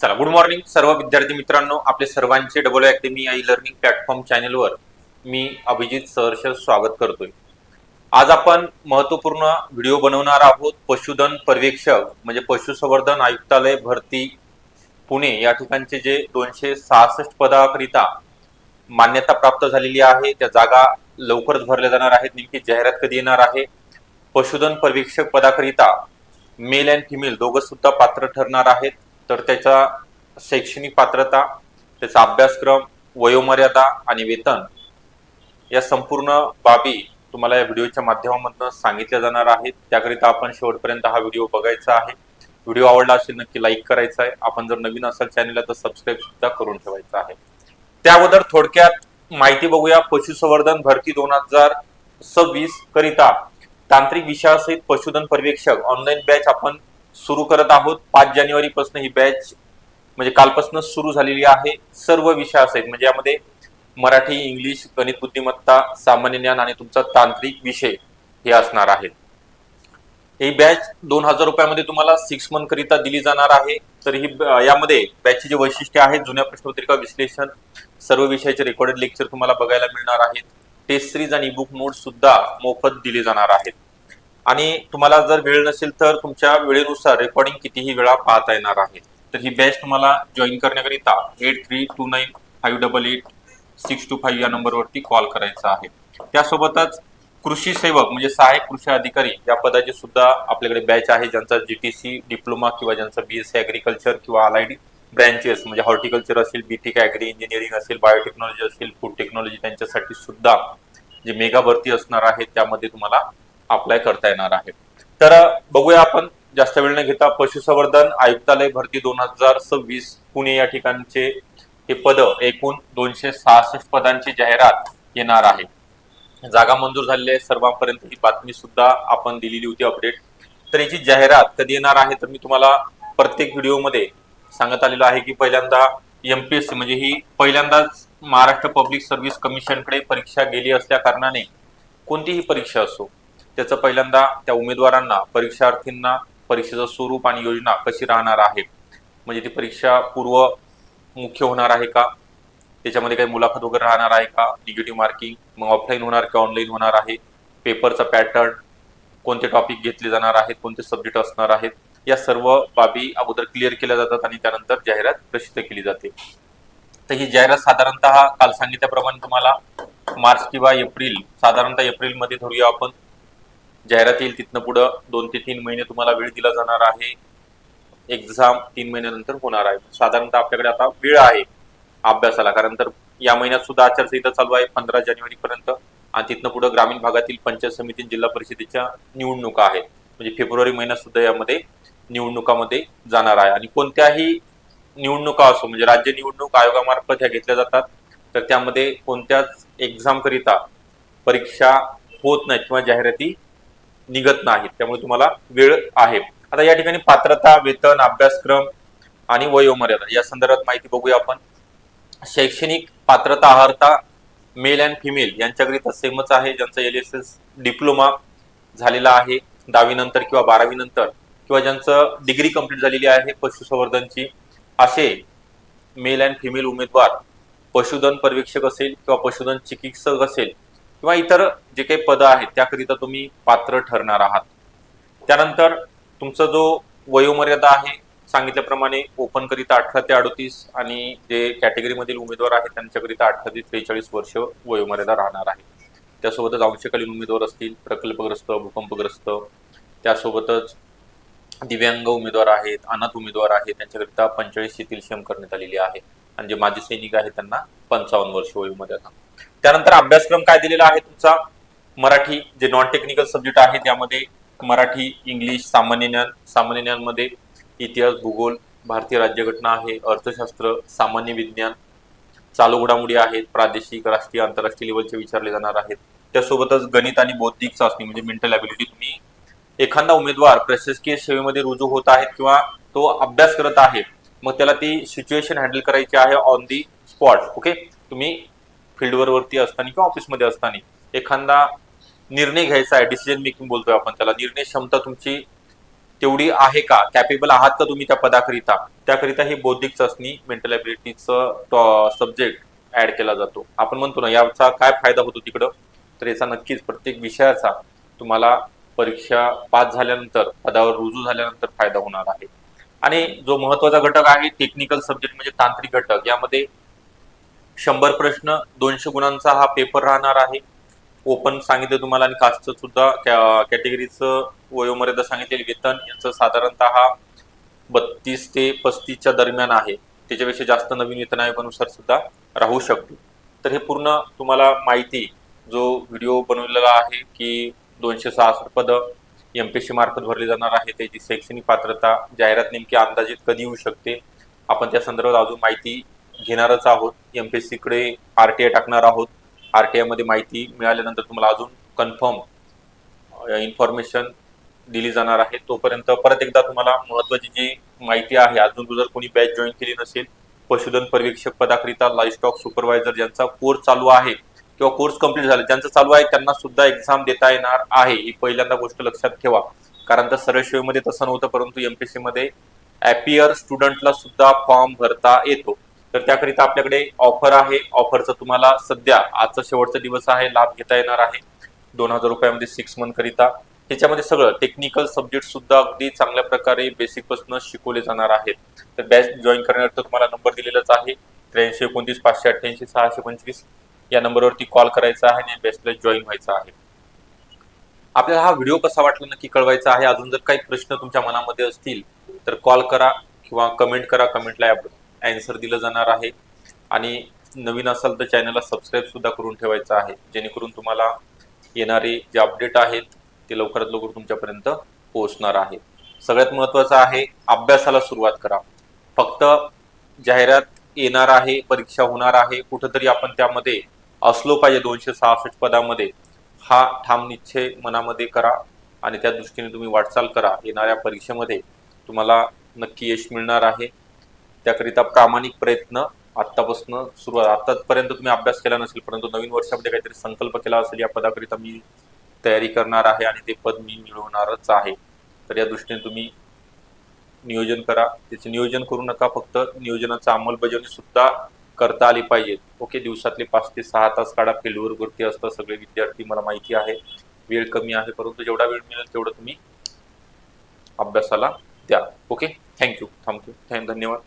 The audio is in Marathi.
चला गुड मॉर्निंग सर्व विद्यार्थी मित्रांनो आपले सर्वांचे double academy I learning platform चॅनलवर मी अभिजित सहर्ष स्वागत करतोय. आज आपण महत्त्वपूर्ण व्हिडिओ बनवणार आहोत पशुधन पर्यवेक्षक म्हणजे पशुसंवर्धन आयुक्तालय भरती पुणे. या ठिकाणचे जे दोनशे सहासष्ट पदाकरिता मान्यता प्राप्त झालेली आहे त्या जागा लवकरच भरल्या जाणार आहेत. नेमकी जाहिरात कधी येणार आहे? पशुधन पर्यवेक्षक पदाकरिता मेल अँड फिमेल दोघं सुद्धा पात्र ठरणार आहेत. तर त्याचा शैक्षणिक पात्रता त्याचा अभ्यासक्रम वयोमर्यादा आणि वेतन या संपूर्ण बाबी तुम्हाला या व्हिडिओच्या माध्यमामधून सांगितल्या जाणार आहेत. त्याकरिता आपण शेवटपर्यंत हा व्हिडिओ बघायचा आहे. व्हिडिओ आवडला असेल नक्की लाईक करायचा आहे. आपण जर नवीन असाल चॅनलला तर सबस्क्राईब सुद्धा करून ठेवायचा आहे. त्या अगोदर थोडक्यात माहिती बघूया. पशुसंवर्धन भरती दोन हजार सव्वीस करिता तांत्रिक विषयासहित पशुधन पर्यवेक्षक ऑनलाईन बॅच आपण सुरू करत आहोत. पाच जानेवारी पासून ही बॅच म्हणजे कालपासून सुरू झालेली आहे. सर्व विषय असेल म्हणजे यामध्ये मराठी इंग्लिश गणित बुद्धिमत्ता सामान्य ज्ञान आणि तुमचा तांत्रिक विषय हे असणार आहेत. ही बॅच दोन हजार रुपयामध्ये तुम्हाला सिक्स मंथ करिता दिली जाणार आहे. तर ही यामध्ये बॅचची जे वैशिष्ट्य आहेत जुन्या प्रश्नपत्रिका विश्लेषण सर्व विषयाचे रेकॉर्डेड लेक्चर तुम्हाला बघायला मिळणार आहेत. टेस्ट सिरीज आणि बुक नोट्स सुद्धा मोफत दिले जाणार आहेत. आणि तुम्हाला जर वेळ नसेल तर तुमच्या वेळेनुसार रेकॉर्डिंग कितीही वेळा पाहता येणार आहे. तर ही बॅच तुम्हाला जॉईन करण्याकरिता eight three two nine five double eight six two five या नंबरवरती कॉल करायचा आहे. त्यासोबतच कृषी सेवक म्हणजे सहाय्यक कृषी अधिकारी या पदाची सुद्धा आपल्याकडे बॅच आहे ज्यांचा जीटीसी डिप्लोमा किंवा ज्यांचा बीएससी ऍग्रिकल्चर किंवा अलाइड ब्रँचेस म्हणजे हॉर्टिकल्चर असेल बीटेक ऍग्री इंजिनिअरिंग असेल बायोटेक्नॉलॉजी असेल फूड टेक्नॉलॉजी त्यांच्यासाठी सुद्धा जे मेगा भरती असणार आहे त्यामध्ये तुम्हाला अप्लाय करता येणार आहे. तर बघूया आपण जास्त वेळ न घेता पशुसंवर्धन आयुक्तालय भरती दोन हजार सव्वीस पुणे या ठिकाणचे हे पद एकूण दोनशे सहासष्ट पदांची जाहिरात येणार आहे. जागा मंजूर झालेली आहे. सर्वांपर्यंत ही बातमी सुद्धा आपण दिलेली होती अपडेट तर याची जाहिरात कधी येणार आहे तर मी तुम्हाला प्रत्येक व्हिडिओमध्ये सांगत आलेलो आहे की पहिल्यांदा एमपीएससी म्हणजे ही पहिल्यांदाच महाराष्ट्र पब्लिक सर्व्हिस कमिशनकडे परीक्षा गेली असल्या कारणाने कोणतीही परीक्षा असो त्याचं पहिल्यांदा त्या उमेदवारांना परीक्षार्थींना परीक्षेचं स्वरूप आणि योजना कशी राहणार आहे? म्हणजे ती परीक्षा पूर्व मुख्य होणार आहे का? त्याच्यामध्ये काही मुलाखत वगैरे राहणार आहे का? निगेटिव्ह मार्किंग मग ऑफलाईन होणार की ऑनलाईन होणार आहे? पेपरचा पॅटर्न कोणते टॉपिक घेतले जाणार आहेत? कोणते सब्जेक्ट असणार आहेत? या सर्व बाबी अगोदर क्लिअर केल्या जातात आणि त्यानंतर जाहिरात प्रसिद्ध केली जाते. तर ही जाहिरात साधारणतः काल सांगितल्याप्रमाणे तुम्हाला मार्च किंवा एप्रिल साधारणतः एप्रिलमध्ये धरूया आपण. जाहिरात येईल तिथनं पुढं दोन ते तीन महिने तुम्हाला वेळ दिला जाणार आहे. एक्झाम तीन महिन्यानंतर होणार आहे. साधारणतः आपल्याकडे आता वेळ आहे अभ्यासाला. कारण तर या महिन्यात सुद्धा आचारसंहिता चालू आहे पंधरा जानेवारी पर्यंत. आणि तिथनं पुढे ग्रामीण भागातील पंचायत समिती जिल्हा परिषदेच्या निवडणुका आहेत. म्हणजे फेब्रुवारी महिन्यात सुद्धा यामध्ये निवडणुकामध्ये जाणार आहे. आणि कोणत्याही निवडणुका असो म्हणजे राज्य निवडणूक आयोगामार्फत ह्या घेतल्या जातात तर त्यामध्ये कोणत्याच एक्झाम करिता परीक्षा होत नाहीत किंवा जाहिराती निघत नाहीत. त्यामुळे तुम्हाला वेळ आहे. आता या ठिकाणी पात्रता वेतन अभ्यासक्रम आणि वयोमर्यादा या संदर्भात माहिती बघूया आपण. शैक्षणिक पात्रता अर्हता मेल अँड फिमेल यांच्याकरिता सेमच आहे. ज्यांचा एल एस एस डिप्लोमा झालेला आहे दहावीनंतर किंवा बारावीनंतर किंवा ज्यांचं डिग्री कंप्लीट झालेली आहे पशुसंवर्धनची असे मेल अँड फिमेल उमेदवार पशुधन पर्यवेक्षक असेल किंवा पशुधन चिकित्सक असेल किंवा इतर जे काही पदं आहेत त्याकरिता तुम्ही पात्र ठरणार आहात. त्यानंतर तुमचा जो वयोमर्यादा आहे सांगितल्याप्रमाणे ओपन करिता अठरा ते अडोतीस आणि जे कॅटेगरीमधील उमेदवार आहेत त्यांच्याकरिता अठरा ते त्रेचाळीस वर्ष वयोमर्यादा राहणार आहे. त्यासोबतच अंशकालीन उमेदवार असतील प्रकल्पग्रस्त भूकंपग्रस्त त्यासोबतच दिव्यांग उमेदवार आहेत अनाथ उमेदवार आहेत त्यांच्याकरिता पंचेचाळीस येथील करण्यात आलेली आहे. आणि जे माजी सैनिक आहेत त्यांना पंचावन्न वर्ष वयोमर्यादा. त्यानंतर अभ्यासक्रम काय दिलेला आहे तुमचा? मराठी जे नॉन टेक्निकल सब्जेक्ट आहे त्यामध्ये मराठी इंग्लिश सामान्य ज्ञान सामान्य ज्ञानमध्ये इतिहास भूगोल भारतीय राज्यघटना आहे अर्थशास्त्र सामान्य विज्ञान चालू घडामोडी आहेत प्रादेशिक राष्ट्रीय आंतरराष्ट्रीय लेवलचे विचारले जाणार आहेत. त्यासोबतच गणित आणि बौद्धिक चाचणी म्हणजे मेंटल ॲबिलिटी तुम्ही एखादा उमेदवार प्रशासकीय सेवेमध्ये रुजू होत आहेत किंवा तो अभ्यास करत आहे मग त्याला ती सिच्युएशन हँडल करायची आहे ऑन दी स्पॉट ओके तुम्ही फील्डवर वरती असताना किंवा ऑफिसमध्ये असताना एखादा निर्णय घ्यायचा आहे डिसिजन मेकिंग बोलतोय आपण त्याला. निर्णय क्षमता तुमची तेवढी आहे का? कॅपेबल आहात का तुम्ही त्या पदाकरिता? त्याकरिता ही बौद्धिक चाचणी मेंटल ॲबिलिटीचं सब्जेक्ट ऍड केला जातो. आपण म्हणतो ना याचा काय फायदा होतो तिकडं? तर याचा नक्कीच प्रत्येक विषयाचा तुम्हाला परीक्षा पास झाल्यानंतर पदावर रुजू झाल्यानंतर फायदा होणार आहे. आणि जो महत्त्वाचा घटक आहे टेक्निकल सब्जेक्ट म्हणजे तांत्रिक घटक यामध्ये शंभर प्रश्न दोनशे गुणांचा हा पेपर राहणार आहे. ओपन सांगितलं तुम्हाला आणि कास्टचं सुद्धा कॅटेगरीचं वयोमर्यादा सांगितलेली वेतन याचं साधारणतः बत्तीस ते पस्तीसच्या दरम्यान आहे. त्याच्यापेक्षा जास्त नवीन वेतन आयोगानुसार सुद्धा राहू शकतो. तर हे पूर्ण तुम्हाला माहिती जो व्हिडिओ बनवलेला आहे की दोनशे सहासष्ट पद सी मार्फत भरली जाणार आहे. त्याची शैक्षणिक पात्रता जाहिरात नेमकी अंदाजित कधी येऊ शकते? आपण त्या संदर्भात अजून माहिती घेणारच आहोत. एमपीएससी कडे आरटीआय टाकणार आहोत. आरटीआयमध्ये माहिती मिळाल्यानंतर तुम्हाला अजून कन्फर्म इन्फॉर्मेशन दिली जाणार आहे. तोपर्यंत परत एकदा तुम्हाला महत्वाची जी माहिती आहे अजून जर कोणी बॅच जॉईन केली नसेल पशुधन पर्यवेक्षक पदाकरिता लाईस्टॉक सुपरवायझर ज्यांचा कोर्स चालू आहे किंवा कोर्स कंप्लीट झाला ज्यांचा चालू आहे त्यांना सुद्धा एक्झाम देता येणार आहे. ही पहिल्यांदा गोष्ट लक्षात ठेवा. कारण तर सरळमध्ये तसं नव्हतं परंतु एमपीएससी मध्ये ॲपियर स्टुडंटला सुद्धा फॉर्म भरता येतो. तर त्याकरिता आपल्याकडे ऑफर आहे. ऑफरचं तुम्हाला सध्या आजचा शेवटचा दिवस आहे. लाभ घेता येणार आहे. दोन हजार रुपयामध्ये सिक्स मंथ करिता. त्याच्यामध्ये सगळं टेक्निकल सब्जेक्ट सुद्धा अगदी चांगल्या प्रकारे बेसिकपासून शिकवले जाणार आहेत. तर बॅच जॉईन करण्याकरता तुम्हाला नंबर दिलेलाच आहे. त्र्याऐंशी एकोणतीस पाचशे अठ्ठ्याऐंशी सहाशे पंचवीस या नंबरवरती कॉल करायचा आहे आणि बॅचला जॉईन व्हायचा आहे. आपल्याला हा व्हिडिओ कसा वाटला नक्की कळवायचा आहे. अजून जर काही प्रश्न तुमच्या मनामध्ये असतील तर कॉल करा किंवा कमेंट करा. कमेंटला अँसर दिलं जाणार आहे. आणि नवीन असाल तर चॅनलला सबस्क्राईब सुद्धा करून ठेवायचं आहे. जेणेकरून तुम्हाला येणारे जे अपडेट आहेत ते लवकरात लवकर तुमच्यापर्यंत पोहोचणार आहे. सगळ्यात महत्वाचं आहे अभ्यासाला सुरुवात करा. फक्त जाहिरात येणार आहे परीक्षा होणार आहे कुठंतरी आपण त्यामध्ये असलो पाहिजे दोनशे सहासष्ट पदामध्ये हा ठाम निश्चय मनामध्ये करा आणि त्या दृष्टीने तुम्ही वाटचाल करा. येणाऱ्या परीक्षेमध्ये तुम्हाला नक्की यश मिळणार आहे. त्याकरिता प्रामाणिक प्रयत्न आत्तापासून सुरुवात आतापर्यंत तुम्ही अभ्यास केला नसेल परंतु नवीन वर्षामध्ये काहीतरी संकल्प केला असेल या पदाकरिता मी तयारी करणार आहे आणि ते पद मी मिळवणारच आहे. तर या दृष्टीने तुम्ही नियोजन करा. त्याचे नियोजन करू नका फक्त नियोजनाचा अंमलबजावणी सुद्धा करता आली पाहिजे. ओके दिवसातले पाच ते सहा तास काढा फील्डवर वरती असतात सगळे विद्यार्थी मला माहिती आहे. वेळ कमी आहे परंतु जेवढा वेळ मिळेल तेवढं तुम्ही अभ्यासाला द्या. ओके थँक्यू थँक्यू थँक्यू धन्यवाद.